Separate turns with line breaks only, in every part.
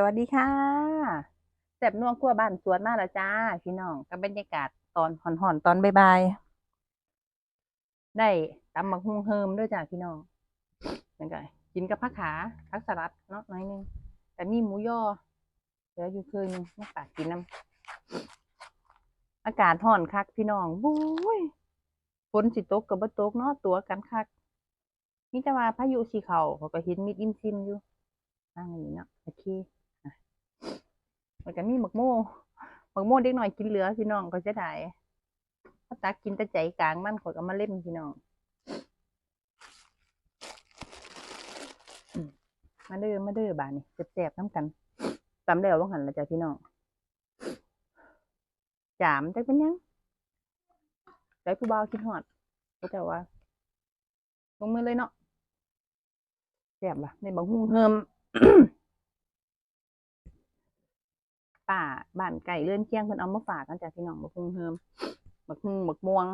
สวัสดีค่ะแซ่บนัวครัวบ้านสวนมาแล้วจ้า พี่น้องกับบรรยากาศตอนห่อนๆตอนบ่ายๆได้ตำบักฮุงเฮิมด้วยจ้าพี่น้องนั่นก็กินกับผักขาผักสลัดเนาะหน้อยหนึงแต่มีหมูย่อเหลืออยู่คืนนึงมาฝากกินน้ำอากาศห่อนคักพี่น้องบุ้ยฝนสิตกกับบ่ตกเนาะตัวกันคักนี่แต่ว่าพายุสีเขาเขาก็เห็นมิดอิมซิมอยู่นั่งอย่างนี้เนาะโอเค มีหมักโม่หมักโม่เด็กหน่อยกินเหลือพี่น้องก็จะได้ถ้าตักกินแต่ใจกลางมันขอยก็มาเล่มพี่น้องมาเด้อมาเด้อบานนี่แซ่บๆน้ำกันตำแล้วว่าหันละจ้ะพี่น้องจามจักเป็นยังใจผู้บ่าวคิดฮอดก็จะว่าลงมือเลยเนาะแซ่บล่ะในบังหุงเฮิม ป่าบ้านไก่เลื่อนเชียงเพิ่นเอามาฝากกันจากพี่น้องบักฮุงเฮิมบักฮุงบักม่วง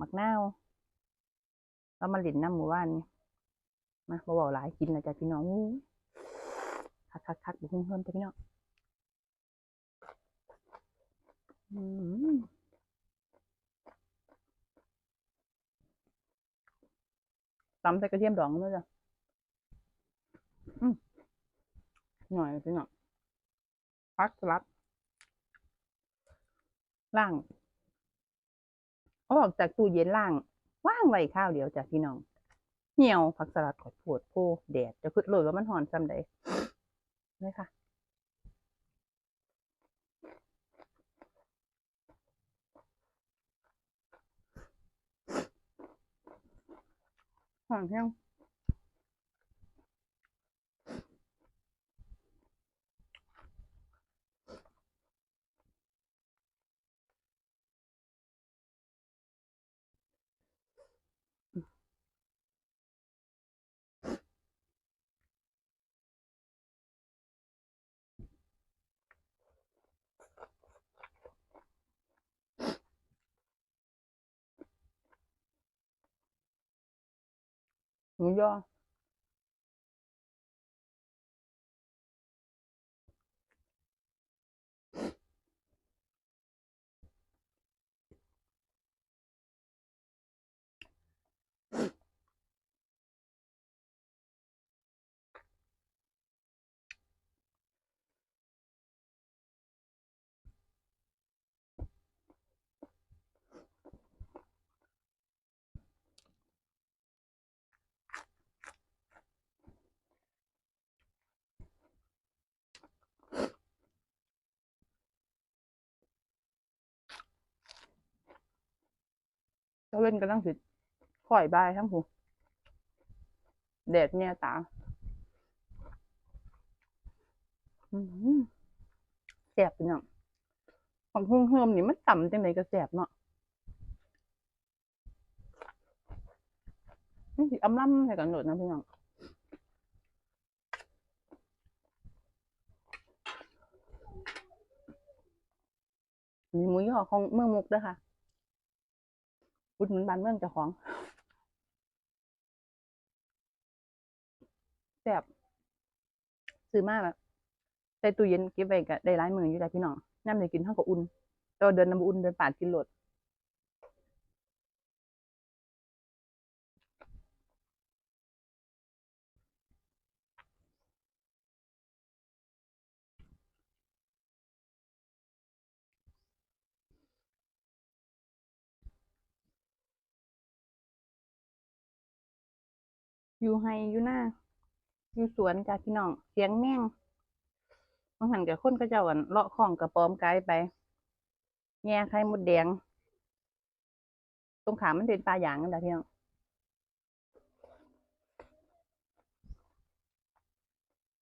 บักนาวแล้วมาหลินน้ำหมู่บ้านนี่มาบ่เว้าหลายกินแล้วจ้ะพี่น้องคักคักคักบักฮุงเฮิมจ้ะพี่น้องอืมตำใส่กระเทียมดองด้วยจ้ะหน่อยพี่น้อง พักสลัดล่างเอาออกจากตู้เย็นล่าง ว่างไว้ข้าวเดียวจ้ะพี่น้องเหี่ยวผักสลัดขอดปวดโพแดดจะขึ้นโรยว่ามันหอนซ้ำใดเลยค่ะหอนเพียง ห ตะเว้นกำลังสิข่อยบายทั้งหูแดดเนี่ยตาแสบพี่น้องของหุ่งเฮิมนี่มันต่ำจังไดก็แสบเนาะนี่สิอำล่ำให้กันโดดนะพี่น้องมีหมูยอของเมื่อมุกด้วยค่ะ อุดหนุนบ้านเมืองเจ้าของแบบซื้อมาแบบใส่ตู้เย็นเก็บไว้ก็ได้หลายมื้ออยู่จ้พี่น้องย่ำได้กินเท่ากับอุ่นแต่ว่าเดินน้ำอุ่นเดินปาดกินโลด อยู่ไฮอยู่หน้าอยู่สวนจ้ะพี่น้องเสียงแม่งบางหันกับคนก็เจ้ากันเลาะของกระปอมไกลไปแง่ไข่มดแดง ตรงขามันเป็นปลาหยางนั่นแหละพี่น้อง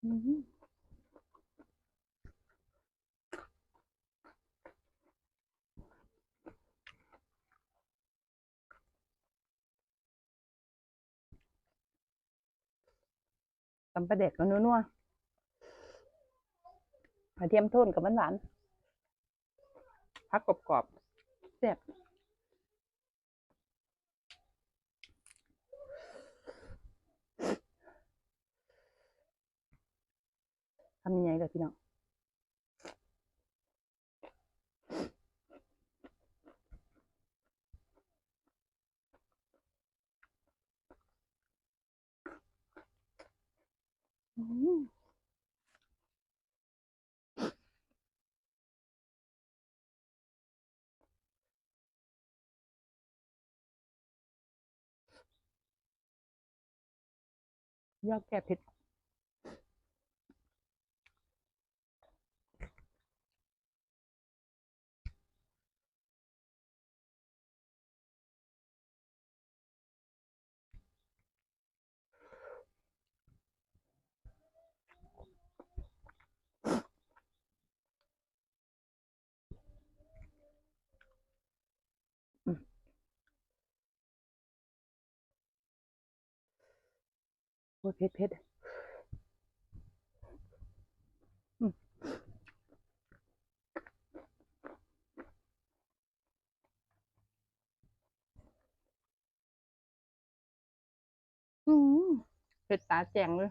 อือ ตำปลาเด็กแล้วนัวๆกระเทียมโทนกับมันหวานๆพักกรอบๆแซ่บทำยังไงเลยพี่น้อง ยอดแก่เผ็ด โอ้ยเผ็ดเผ็ดอืมอืมเผ็ดตาแจงเลย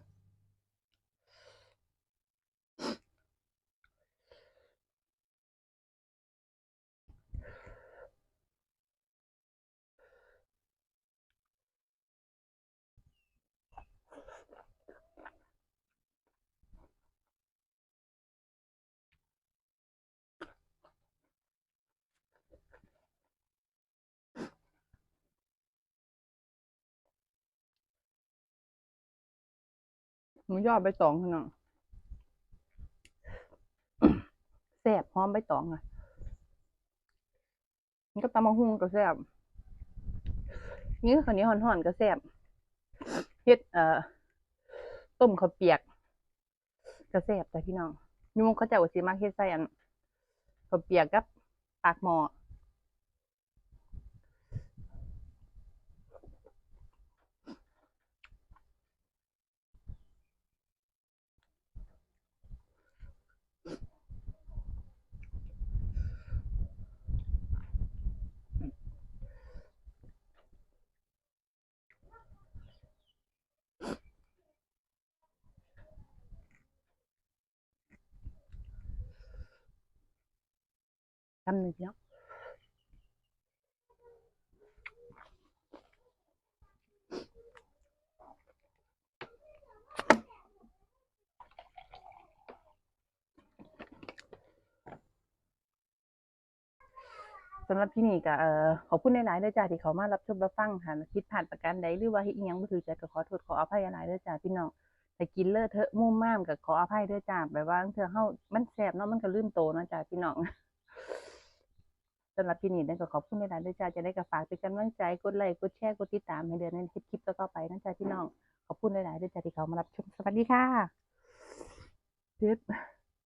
หมูยอดใบตองพี่น้องแซ่บหอมใบตองอะ มันก็ตำมะฮุ่งก็แซ่บนี่ข้าวเหนียวห่อนๆก็แซ่บเฮ็ดเอ่อต้มข้าวเปียกก็แซ่บจ้ะพี่น้องยุงเขาเจ้าก็สิมาเฮ็ดใส่อันข้าวเปียกกับปากหม้อำหนึ่งพี่น้องสำหรับที่นี่ก็เอ่อขอบคุณหลายๆเด้อจ้าที่เขามารับชมรับฟังค่ะคิดผ่านประการใดหรือว่าเฮ็ดอิหยังบ่ถือใจก็ขอโทษขออภัยหลายๆเด้อจ้าพี่น้องแต่กินเลอะเทอะมุ่มม่ามก็ขออภัยเด้อจ้าแบบว่าเทื่อเฮามันแซ่บเนาะมันก็ลืมโตเนาะจ้าพี่น้อง สำหรับที่นี่เด้อก็ขอบคุณหลายด้อจ้าจะได้ก็ฝากเป็นกำลังใจกดไลค์กดแชร์กดติดตามให้เดือนในคลิปต่อๆไปนั่นจ้าพี่น้องขอบคุณหลายๆเด้อจ้าที่เขามารับชมสวัสดีค่ะเด็ด